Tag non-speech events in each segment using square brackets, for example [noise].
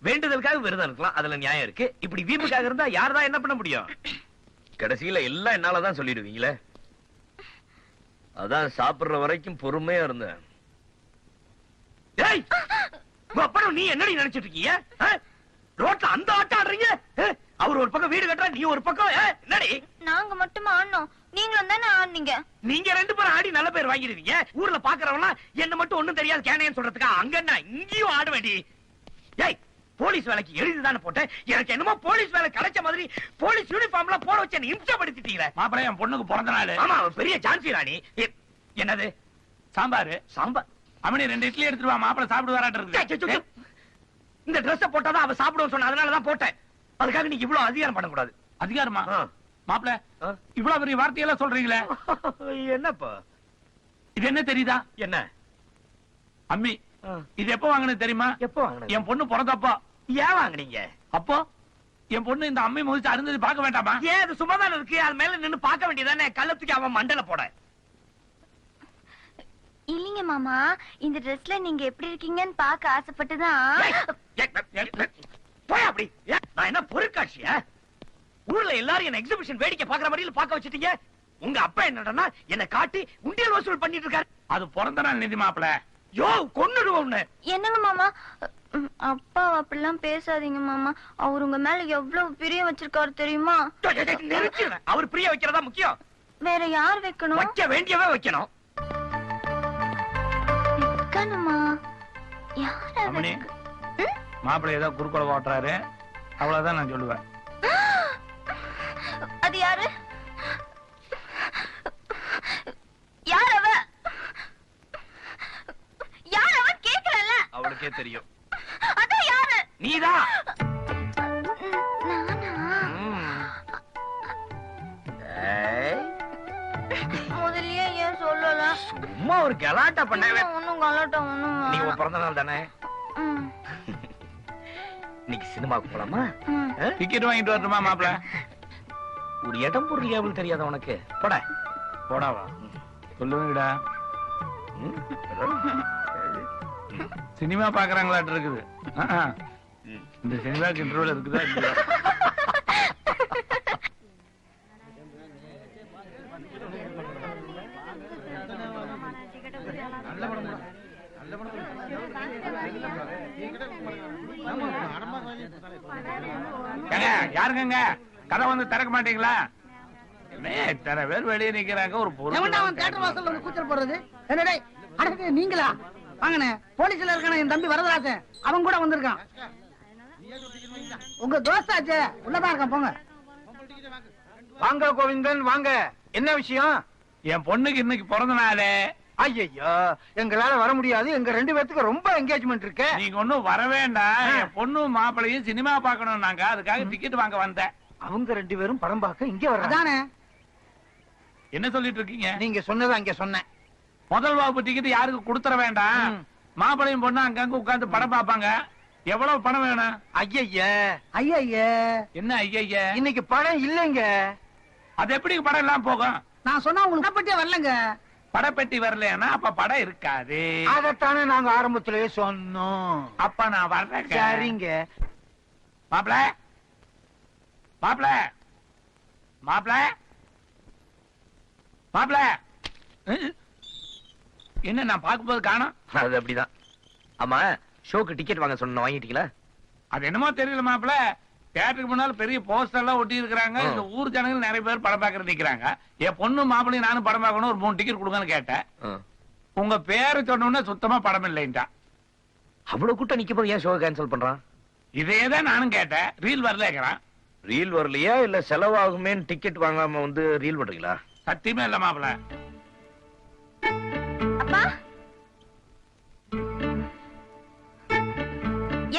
வேண்டுதலுக்காக விரதம் இருக்கலாம் அதுல நியாயம் இருக்கு. இப்படி வீம்புக்காக இருந்தா யார்தான் என்ன பண்ண முடியும்? கடைசியில எல்லாம் என்னாலதான் சொல்லிடுவீங்களே? அதான் சாப்பிடுற வரைக்கும் பொறுமையா இருந்தேன். ஏய் நீ என்னடி நினைச்சிட்டு இருக்கீங்க? ரோட்ல அந்த ஆட்டம் ஆடுறீங்க? அவர் ஒரு பக்கம் வீடு கட்டுறா நீ ஒரு பக்கம்? என்னடி? நாங்க மட்டுமா ஆடணும்? நீங்களும் தானே ஆடுனீங்க? நீங்க ரெண்டு பேரும் ஆடி நல்ல பேர் வாங்கிருக்கீங்க ஊர்ல பாக்குறவங்க என்ன மட்டும் ஒண்ணும் தெரியாது கேனையன்னு சொல்றதுக்கா? அங்க என்ன? இங்கேயும் ஆட வேண்டி. ஏய் போலீஸ் வேலைக்கு எழுதி தானே போட்டேன்? எனக்கு என்னமோ போலீஸ் வேலை கிடைச்ச மாதிரி போலீஸ் யூனிஃபார்ம்ல போட வச்சு இம்சப்படுத்திட்டீங்களே. மாப்பிள்ளை என் பொண்ணுக்கு பிறந்த நாள். ஆமா பெரிய ஜான்சி ராணி. என்னது? சாம்பார். சாம்பார் அம்மனி ரெண்டு இட்லி எடுத்துட்டு வா மாப்பிள்ளை சாப்பிட்டு வராட்டு. இருக்கு இந்த Dress-அ போட்டாதான் அவ சாப்பிடுவோம் சொன்ன அதனாலதான் போட்டேன். அதுக்காக நீ இவ்வளவு அதிகாரம் பண்ணக்கூடாது. அதிகாரமா? ஆ. இவ்வளவு பெரிய வார்த்தையெல்லாம் சொல்றீங்களே? [laughs] என்னப்பா? இது என்ன தெரியுதா? என்ன? அம்மி. இது எப்போ வாங்கினது தெரியுமா? எப்போ என் பொண்ணு பிறந்தப்போ. ஏன் வாங்குனீங்க? அப்போ என் பொண்ணு இந்த அம்மி முதிச்சு அருந்தது பார்க்க வேண்டாமா? ஏன் அது சும்மாதானே இருக்கு? அது மேல நின்னு பார்க்க வேண்டியதானே? கள்ளத்துக்கு அவன் மண்டல போட. இல்லைங்க மாமா இந்த ட்ரெஸ்ல நீங்க எப்படி இருக்கீங்கன்னு பார்க்க ஆசைப்பட்டுதான். போய் அப்படி. நான் என்ன பொருட்காட்சியா? ஊர்ல எல்லாரும் என்ன எக்ஸிபிஷன் வேடிக்கை பாக்குற மாதிரி பார்க்க வச்சிட்டீங்க. உங்க அப்பா என்னடா என்ன காட்டி உண்டியல் வசூல் பண்ணிட்டு இருக்காரு அது பிறந்த நாள் நிதி மாப்பிள்ளை யோ கொன்னுடுவோம் உன்னை. என்னங்க மாமா? அப்பா அப்படிலாம் பேசாதீங்க மாமா. அவர் உங்க மேல எவ்வளவு பிரியம் வச்சிருக்காரு தெரியுமா. அவர் பிரிய வைக்கிறதா முக்கியம். வேற யார் வைக்கணும்? வைக்க வேண்டியவே வைக்கணும். வைக்கணுமா யார? மாப்பிள்ளை ஏதோ குறுக்கோல ஓட்டுறாரு. அவ்வளவுதான் நான் சொல்லுவேன். [gasps] அது யாரு? யார் அவ? யார் அவ? கேக்குறல அவளுக்கே தெரியும். யாரு? நீதான் ம், நானா? ம். ஏய், முதல்லயே ஏன் சொல்லல? சும்மா ஒரு கலாட்டா பண்ணவே கலட்டம் ஒண்ணும் நீ. உன் பிறந்த நாள் தானே? இன்னைக்கு சினிமாவுக்கு போலாமா? டிக்கெட் வாங்கிட்டு வரட்டுமா மாப்பிள்ளை ஒரு இடம் பொருள் ஏவல் தெரியாத உனக்கு? போட. போடாவா சொல்லுவீங்கடா சினிமா பாக்குறாங்களாட்டு இருக்குது. இந்த சினிமாக்கு இன்டர்வியூல இருக்குதா யாருங்கங்க? கதை வந்து திறக்க மாட்டீங்களா? என்ன இத்தனை பேர் வெளியே நிக்கிறாங்க ஒரு தேட்டர் வாசல்ல வந்து கூச்சல் போடுறது? என்னடே அடக்கு நீங்களா? வாங்கண்ணே போலீஸ்ல இருக்கான என் தம்பி வரதராஜன். அவன் கூட வந்திருக்கான். உங்க தோஸ்தாச்சே உள்ளதான் இருக்கான் போங்க. வாங்க கோவிந்தன் வாங்க. என்ன விஷயம்? என் பொண்ணுக்கு இன்னைக்கு பிறந்த நாளு. ஐயோ எங்களால வர முடியாது. எங்க ரெண்டு பேத்துக்கு ரொம்ப என்கேஜ்மெண்ட் இருக்கு. நீங்க ஒண்ணும் வர வேண்டாம் என் பொண்ணு மாப்பிளையும் சினிமா பார்க்கணும் நாங்க அதுக்காக டிக்கெட் வாங்க வந்தேன். அவங்க ரெண்டு பேரும் படம் பார்க்க இங்க வர்றாங்க. அதானே? என்ன சொல்லிட்டு இருக்கீங்க? நீங்க சொன்னதை அங்க சொன்னேன். முதல் வகுப்பு டிக்கெட் யாருக்கு கொடுத்துற வேண்டாம். மாப்பிளையும் பொண்ணு அங்கங்க உட்கார்ந்து படம் பார்ப்பாங்க. எவ்வளவு பணம் வேணும்? ஐயய்ய ஐயா என்ன ஐயா இன்னைக்கு படம் இல்லைங்க. அது எப்படி படம் எல்லாம் போகும்? நான் சொன்னா உங்களுக்கு பட்டியே வரலங்க. படப்பெட்டி வரலன்னா அப்ப படம் இருக்காது. அதத்தானே நாங்க ஆரம்பத்திலேயே சொன்னோம். அப்ப நான் வர்றேன் சரிங்க. மாப்பிள? மாப்பிள? மாப்பிள? மாப்பிள. என்ன நான் பார்க்கும்போது காணோம்? அது அப்படிதான். ஆமா ஷோக்கு டிக்கெட் வாங்க சொன்ன வாங்கிட்டீங்களா? அது என்னமோ தெரியல மாப்பிள. தியேட்டருக்கு முன்னால பெரிய போஸ்டர் எல்லாம் ஒட்டி இருக்கிறாங்க. இந்த ஊர் ஜனங்கள் நிறைய பேர் படம் பார்க்கறது நிக்கிறாங்க. என் பொண்ணு மாப்பிளையும் நானும் படம் பார்க்கணும் ஒரு மூணு டிக்கெட் கொடுங்கன்னு கேட்டேன். உங்க பேரை சொன்ன உடனே சுத்தமா படம் இல்லைன்ட்டா அவ்வளவு கூட்டம் நிக்க போது ஏன் ஷோ கேன்சல் பண்றான்? இதே தான் நானும் கேட்டேன். ரீல் வரலேங்கிறான் ரீல் வரலையா இல்ல செலவாகுமேன்னு டிக்கெட் வாங்காம வந்து ரீல் பண்றீங்களா? சத்தியமே இல்ல மாப்பிள அப்பா.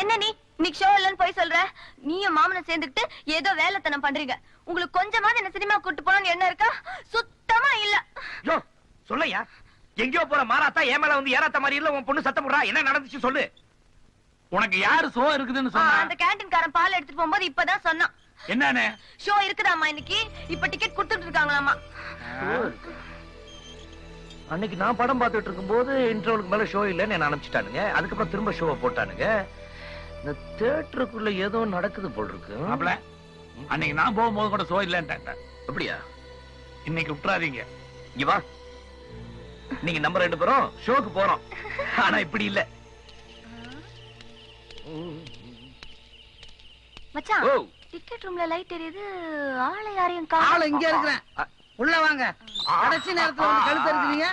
என்ன நீ? இன்னைக்கு ஷோ இல்லன்னு போய் சொல்ற. நீயும் மாமனும் சேர்ந்துக்கிட்டு ஏதோ வேலைத்தனம் பண்றீங்க. உங்களுக்கு கொஞ்சமாவது என்ன சினிமா கூட்டு போகணும்னு என்ன இருக்கா? சுத்தமா இல்ல. யோ சொல்லையா? எங்கேயோ போற மாறாத்தா என் மேல வந்து ஏறாத்த மாதிரி இல்ல உன் பொண்ணு சத்தம் போடுறா? என்ன நடந்துச்சு சொல்லு. உனக்கு யாரு சோ இருக்குதுன்னு சொன்னா? அந்த கேண்டீன்காரன் பால் எடுத்துட்டு போகும்போது இப்பதான் சொன்னான். என்னன்னு? ஷோ இருக்குதாம்மா இன்னைக்கு? இப்ப டிக்கெட் கொடுத்துட்டு இருக்காங்களாமா அன்னைக்கு நான் படம் பார்த்துட்டு இருக்கும்போது இன்டர்வலுக்கு மேல ஷோ இல்லைன்னு என்ன அனுப்பிச்சிட்டானுங்க. அதுக்கப்புறம் திரும்ப ஷோவை போட்டானுங்க. இந்த தியேட்டருக்குள்ள ஏதோ நடக்குது போல் இருக்கு அன்னைக்கு நான் போகும்போது கூட சோ இல்லன்ட்டேன். அப்படியா? இன்னைக்கு விட்டுறாதீங்க இங்க வா. நீங்க நம்ம ரெண்டு பேரும் ஷோக்கு போறோம். ஆனா இப்படி இல்ல. மச்சான் ஓ. டிக்கெட் ரூம்ல லைட் எரியுது. ஆளை யாரையும் ஆளு காணோம் இங்க இருக்கிறேன். உள்ள வாங்க. கடைசி நேரத்துல வந்து கழுத்து இருக்கிறீங்க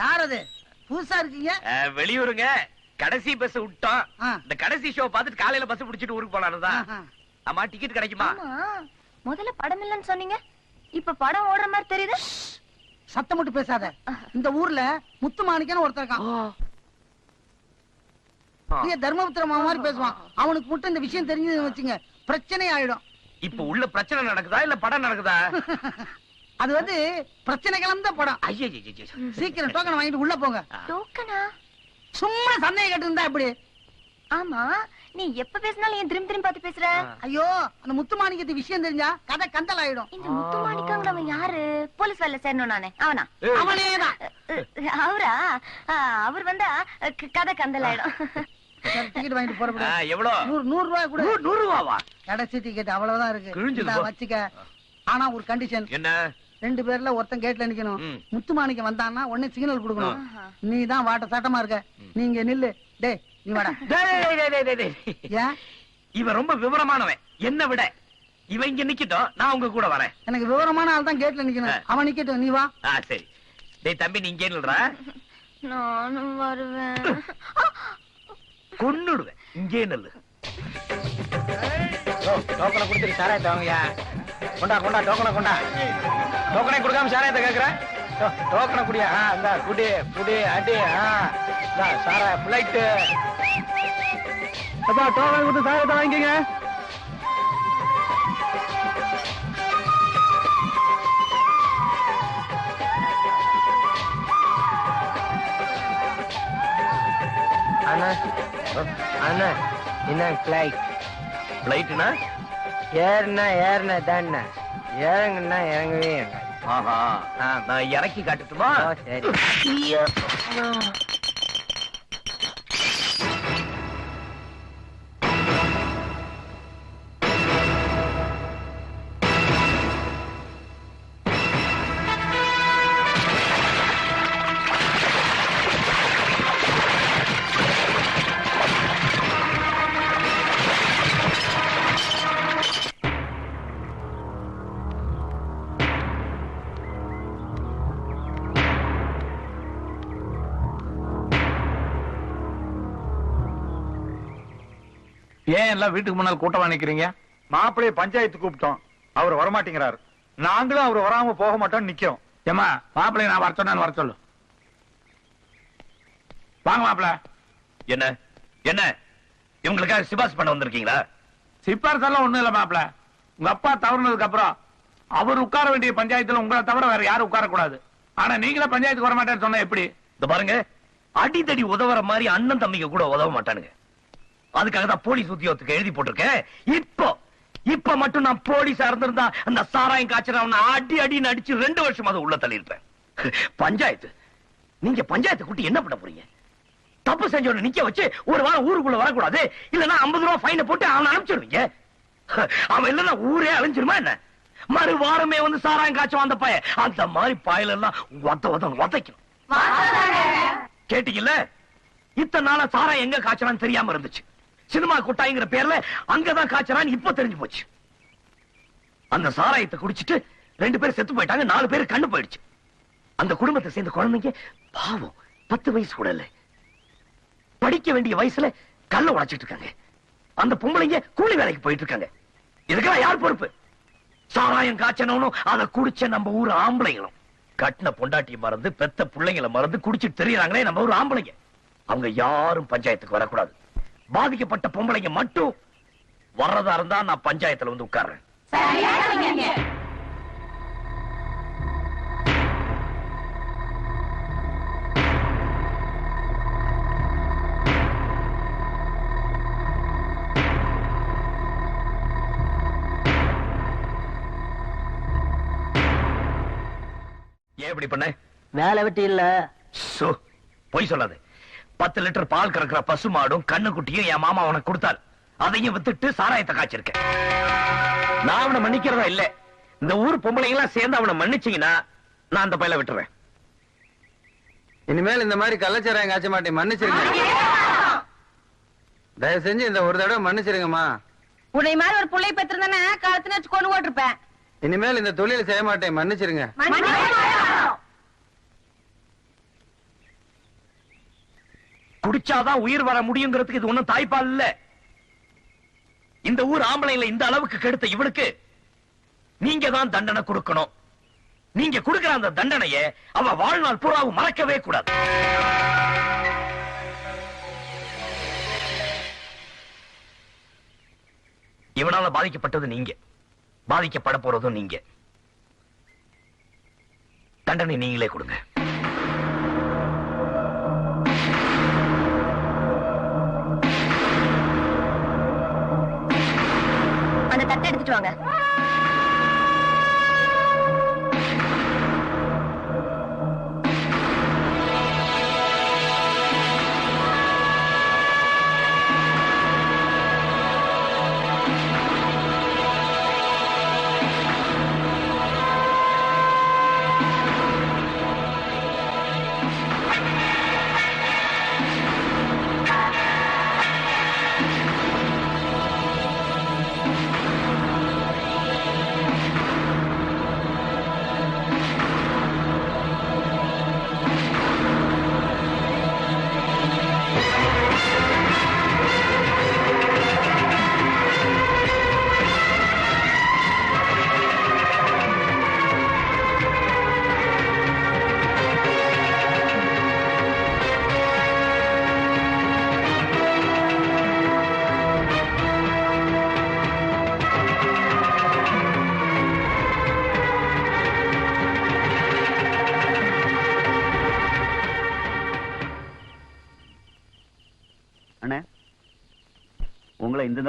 யார் அது? புதுசா இருக்கீங்க? வெளியூருங்க. கடைசி பஸ் விட்டோம். இந்த கடைசி ஷோ பார்த்துட்டு காலையில பஸ் பிடிச்சிட்டு ஊருக்கு போலான்னு தான் ஆஹா. ஆமா டிக்கெட் கிடைக்குமா? முதல்ல படம் இல்லைன்னு சொன்னீங்க. இப்ப படம் ஓடுற மாதிரி தெரியுது. சத்தம் மட்டும் பேசாத. இந்த ஊர்ல முத்துமாணிக்கன்னு ஒருத்தர் இருக்கான். தர்மபுத்திர மாமா மாதிரி பேசுவான். அவனுக்கு மட்டும் இந்த விஷயம் தெரிஞ்சதுன்னு வச்சுங்க பிரச்சனை ஆயிடும். இப்ப உள்ள பிரச்சனை நடக்குதா இல்ல படம் நடக்குதா? அது வந்து பிரச்சனை கலந்த படம். ஐயோ சீக்கிரம் டோக்கன் வாங்கிட்டு உள்ள போங்க. டோக்கனா சும்மா சந்தேகம் கேட்டு இருந்தா எப்படி? ஆமா நீ எப்ப பேசினாலும் ஏன் திரும்பி திரும்பி பார்த்து பேசுற? ஐயோ அந்த முத்துமாணிக்கத்து விஷயம் தெரிஞ்சா கதை கந்தல் ஆயிடும். இந்த முத்து மாணிக்கங்கிறவன் யாரு? போலீஸ் வேலை சேரணும் நானே. அவனா? அவனேதான். அவரா? அவர் வந்தா கதை கந்தலாயிடும் டிக்கெட் வாங்கிட்டு போறப்பட எவ்வளவு நூறு நூறு ரூபாய் கூட. நூறு ரூபாவா? கடைசி டிக்கெட் அவ்வளவுதான் இருக்கு. வச்சுக்க. ஆனா ஒரு கண்டிஷன் என்ன? ரெண்டு பேர்ல ஒருத்தன் கேட்ல நிக்கணும். ம். முத்துமாணிக்கம் வந்தான்னா உடனே சிக்னல் கொடுக்கணும். நீ தான் வாட்ட சட்டமா இருக்க. நீங்க நில்லு. டேய் நீ வாடா. டேய், [laughs] டேய், டேய், டேய், டேய், டேய். ஏன்? இவன் ரொம்ப விவரமானவன். என்ன விட. இவன் இங்க நிக்கட்டும். நான் உங்க கூட வரேன். எனக்கு விவரமான ஆள் தான் கேட்ல நிக்கணும். அவன் நிக்கட்டும். நீ வா. ஆ சரி. டேய் தம்பி நீ இங்கே நில்றா. நானும் வருவேன். கொன்னுடுவேன். இங்கே நில்லு. டோக்கனை கொடுத்துட்டு சாராயத்தை வாங்கயா கொண்டா கொண்டா டோக்கனை கொண்டா. டோக்கனை கொடுக்காம சாராயத்தை கேட்குறேன் டோ- டோக்கனை குடியா? ஆ இந்தா குடி குடி அடி ஆ. இந்தா சாரா பிளைட்டு அப்பா டோக்கனை கொடுத்து சாராயத்தை வாங்கிக்கங்க. அண்ணா அண்ணா என்ன பிளைட் பிளைட்னா ஏறுனா ஏறுனா தானே இறங்குனா இறங்கவே. ஆஹா. நான் இறக்கி காட்டுட்டுமா? சரி. ஏன் எல்லாம் வீட்டுக்கு முன்னால் கூட்டமா நிக்கிறீங்க? மாப்பிள்ளைய பஞ்சாயத்து கூப்பிட்டோம். அவர் வரமாட்டேங்கிறாரு. நாங்களும் அவர் வராம போக மாட்டோம் நிக்கிறோம். ஏமா மாப்பிள்ளை நான் வர வர சொல்லு. வாங்க மாப்பிள என்ன? என்ன? இவங்களுக்காக சிபாஸ் பண்ண வந்திருக்கீங்களா? சிப்பாரசு எல்லாம் ஒண்ணும் இல்ல மாப்பிள உங்க அப்பா தவறுனதுக்கு அப்புறம் அவர் உட்கார வேண்டிய பஞ்சாயத்துல உங்களை தவிர வேற யாரும் உட்கார கூடாது ஆனா நீங்களே பஞ்சாயத்துக்கு வர மாட்டேன்னு சொன்னா எப்படி? இந்த பாருங்க அடிதடி உதவுற மாதிரி அண்ணன் தம்பிங்க கூட உதவ மாட்டானுங்க. அதுக்காக தான் போலீஸ் உத்தியோகத்துக்கு எழுதி போட்டிருக்கேன். இப்போ இப்ப மட்டும் நான் போலீஸா இருந்திருந்தா அந்த சாராயம் காய்ச்சறவன அடி அடின்னு அடிச்சு ரெண்டு வருஷம் அதை உள்ள தள்ளியிருப்பேன். பஞ்சாயத்து நீங்க பஞ்சாயத்து கூட்டி என்ன பண்ண போறீங்க? தப்பு செஞ்சவன நிக்க வச்சு ஒரு வாரம் ஊருக்குள்ள வரக்கூடாது. இல்லன்னா ஐம்பது ரூபாய் ஃபைனை போட்டு அவனை அனுப்பிச்சிடுவீங்க அவன் இல்லன்னா ஊரே அழிஞ்சிருமா என்ன? மறு வாரமே வந்து சாராயம் காய்ச்சும் அந்த பையன் அந்த மாதிரி பாயல எல்லாம் ஒத்த ஒத்த உதைக்கணும் கேட்டீங்கல்ல? இத்தனை நாளா சாராயம் எங்க காய்ச்சலான்னு தெரியாம இருந்துச்சு. சினிமா குட்டாய்ங்கிற பேர்ல அங்கதான் காய்ச்சலான்னு இப்ப தெரிஞ்சு போச்சு. அந்த சாராயத்தை குடிச்சிட்டு ரெண்டு பேரும் செத்து போயிட்டாங்க நாலு பேர் கண்ணு போயிடுச்சு. அந்த குடும்பத்தை சேர்ந்த குழந்தைங்க பாவம் பத்து வயசு கூட இல்ல. படிக்க வேண்டிய வயசுல கல்ல உடைச்சிட்டு இருக்காங்க. அந்த பொம்பளைங்க கூலி வேலைக்கு போயிட்டு இருக்காங்க. இதுக்கெல்லாம் யார் பொறுப்பு? சாராயம் காய்ச்சனும் அதை குடிச்ச நம்ம ஊர் ஆம்பளைங்களும். கட்டின பொண்டாட்டி மறந்து பெத்த பிள்ளைங்களை மறந்து குடிச்சிட்டு தெரியறாங்களே நம்ம ஊர் ஆம்பளைங்க. அவங்க யாரும் பஞ்சாயத்துக்கு வரக்கூடாது. பாதிக்கப்பட்ட பொம்பளைங்க மட்டும் வர்றதா இருந்தா நான் பஞ்சாயத்துல வந்து உட்கார்றேன். ஏன் இப்படி பண்ண? வேலை வெட்டி இல்ல. பொய் சொல்லாது. பத்து லிட்டர் பால் கறக்குற பசு மாடும் கண்ணுக்குட்டியும் என் மாமா உனக்கு கொடுத்தாரு. அதையும் வித்துட்டு சாராயத்தை காய்ச்சிருக்கேன். நான் அவனை மன்னிக்கிறதா இல்ல. இந்த ஊர் பொம்பளைங்க எல்லாம் சேர்ந்து அவனை மன்னிச்சீங்கன்னா நான் அந்த பையல விட்டுறேன். இனிமேல் இந்த மாதிரி கள்ளச்சாராயம் காய்ச்ச மாட்டேன். மன்னிச்சிருங்க. தயவு செஞ்சு இந்த ஒரு தடவை மன்னிச்சிருங்கம்மா. உன்னை மாதிரி ஒரு புள்ளை பெற்றிருந்தானே காலத்துல வச்சு கொண்டு போட்டிருப்பேன். இனிமேல் இந்த தொழில் செய்ய மாட்டேன். மன்னிச்சிருங்க. குடிச்சாதான் உயிர் வர முடியுங்கிறதுக்கு இது ஒண்ணும் தாய்ப்பால் இல்ல. இந்த ஊர் ஆம்பளைங்கள இந்த அளவுக்கு கெடுத்த இவனுக்கு நீங்க தான் தண்டனை கொடுக்கணும். நீங்க கொடுக்கிற அந்த தண்டனைய அவ வாழ்நாள் பூராவும் மறக்கவே கூடாது. இவனால பாதிக்கப்பட்டது நீங்க. பாதிக்கப்பட போறதும் நீங்க. தண்டனை நீங்களே கொடுங்க. தட்டை எடுத்துட்டு வாங்க.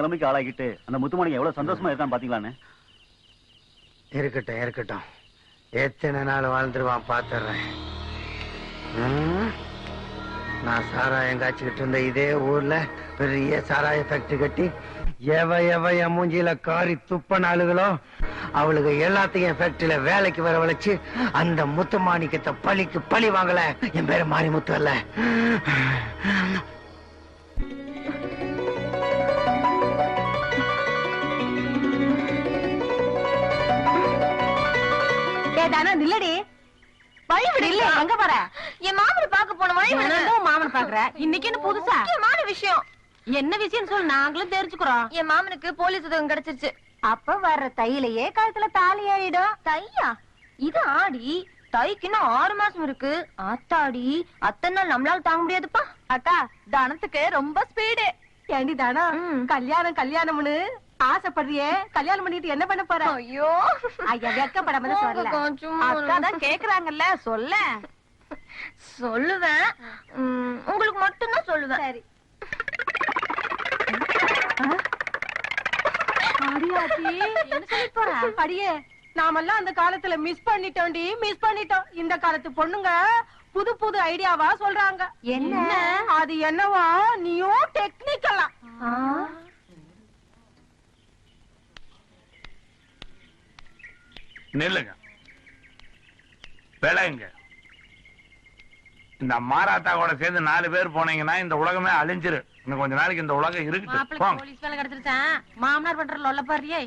நிலைமைக்கு ஆளாகிட்டு அந்த முத்துமணி எவ்வளவு சந்தோஷமா இருக்கான்னு பாத்தீங்களான்னு? இருக்கட்டும் இருக்கட்டும். எத்தனை நாள் வாழ்ந்துருவான் பாத்துறேன். நான் சாராயம் காய்ச்சிக்கிட்டு இருந்த இதே ஊர்ல பெரிய சாராய ஃபேக்டரி கட்டி எவ எவ என் மூஞ்சியில காரி துப்ப நாளுகளோ அவளுக்கு எல்லாத்தையும் ஃபேக்டரியில வேலைக்கு வர வளைச்சு அந்த முத்து மாணிக்கத்தை பழிக்கு பழி வாங்கல. என் பேரு மாரிமுத்து அல்ல. ஏ தானா? நில்லடி. இல்ல என் மாமனை போன மாமன் பாக்குற இன்னைக்கு என்ன புதுசா? முக்கியமான விஷயம். என்ன விஷயம் சொல்லு. நாங்களும் தெரிஞ்சுக்கிறோம். என் மாமனுக்கு போலீஸ் உதவி கிடைச்சிருச்சு. அப்ப வர்ற தையிலேயே கழுத்துல தாலி ஏறிடும் தையா? இது ஆடி. தைக்கு இன்னும் ஆறு மாசம் இருக்கு. ஆத்தாடி. அத்தனை நாள் நம்மளால தாங்க முடியாதுப்பா. அக்கா தனத்துக்கு ரொம்ப ஸ்பீடு ஏண்டி தானா. கல்யாணம் கல்யாணம்னு. ஆசைப்படுறியே? கல்யாணம் பண்ணிட்டு என்ன பண்ண போற? ஐயோ. ஐயா வெக்கப்படாம சொல்லல அக்கா தான் கேக்குறாங்கல்ல சொல்ல. சொல்லுவேன். உங்களுக்கு மட்டும்தான் சொல்லுவேன். சரி. அடியாச்சி. என்ன சொல்லி போற? அடியே நாமெல்லாம் அந்த காலத்துல மிஸ் பண்ணிட்டோம்டி மிஸ் பண்ணிட்டோம். இந்த காலத்து பொண்ணுங்க புது புது ஐடியாவா சொல்றாங்க. என்ன? அது என்னவா? நீயும் டெக்னிக்கலா நில்லுங்க. விளையுங்க இந்த மாராத்தாவோட சேர்ந்து நாலு பேர் போனீங்கன்னா இந்த உலகமே அழிஞ்சிரு. இன்னும் கொஞ்ச நாளைக்கு இந்த உலகம் போங்க. போலீஸ் வேலை கிடைச்சிருச்சான் மாமனார் பண்ற லொல்ல பாரியே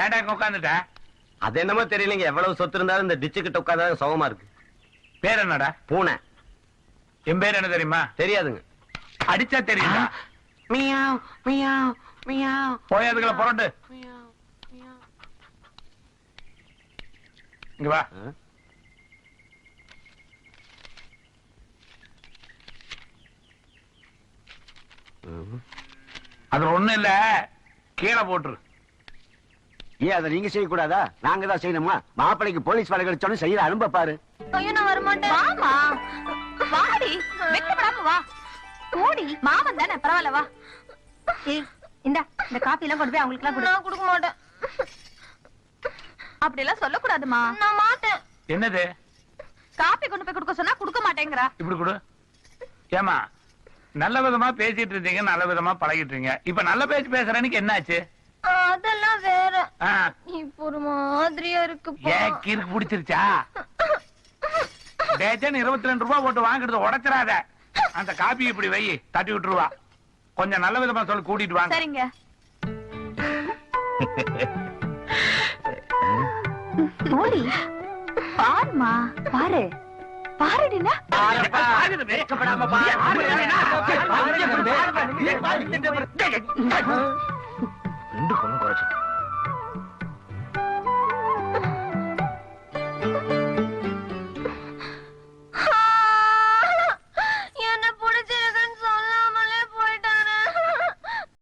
ஏன்டா உட்காந்துட்ட அது என்னமோ தெரியலங்க. எவ்வளவு சொத்து இருந்தாலும் இந்த டிச்சு கிட்ட உட்கார்ந்தா சுகமா இருக்கு. பேர் என்னடா? பூனை. என் பேர் என்ன தெரியுமா? தெரியாதுங்க. அடிச்சா தெரியுமா மியாவ் மியாவ் மியாவ். போய் அதுக்குள்ள புரண்டு. இங்க வா. அதுல ஒண்ணும் இல்ல. கீழே போட்டுரு. ஏன் அதை நீங்க செய்யக்கூடாதா? நாங்க தான் செய்யணுமா? மாப்பிளைக்கு போலீஸ் வேலை கிடைச்சோன்னு செய்யற அனுப்ப பாரு. ஐயோ நான் வரமாட்டேன். வாமா. வாடி. வெக்கப்படாம வா. கூடி மாமன் தானே? பரவாயில்ல வா. இந்தா இந்த காப்பி எல்லாம் கொண்டு போய் அவங்களுக்கு எல்லாம் கொடு. நான் கொடுக்க மாட்டேன். அப்படி எல்லாம் சொல்லக்கூடாதுமா. நான் மாட்டேன். என்னது? காப்பி கொண்டு போய் கொடுக்க சொன்னா கொடுக்க மாட்டேங்கிறா. இப்படி கொடு. ஏமா நல்ல விதமா பேசிட்டு இருந்தீங்க நல்ல விதமா பழகிட்டு இருக்கீங்க இப்ப நல்ல பேச்சு பேசுறேன்னு என்னாச்சு? அதெல்லாம் வேற. இப்ப ஒரு மாதிரியா இருக்குப்பா ஏன் கிறுக்கு பிடிச்சிருச்சா? டேஜன் இருபத்தி ரெண்டு ரூபாய் போட்டு வாங்குறது உடைச்சிடாத. அந்த காப்பி இப்படி வை தட்டி விட்டுருவா. கொஞ்சம் நல்ல விதமா சொல்லி கூட்டிட்டு வாங்க. சரிங்க. போடி பாருமா பாரு. பாருடினா ரெண்டு பொண்ணு குறைச்சு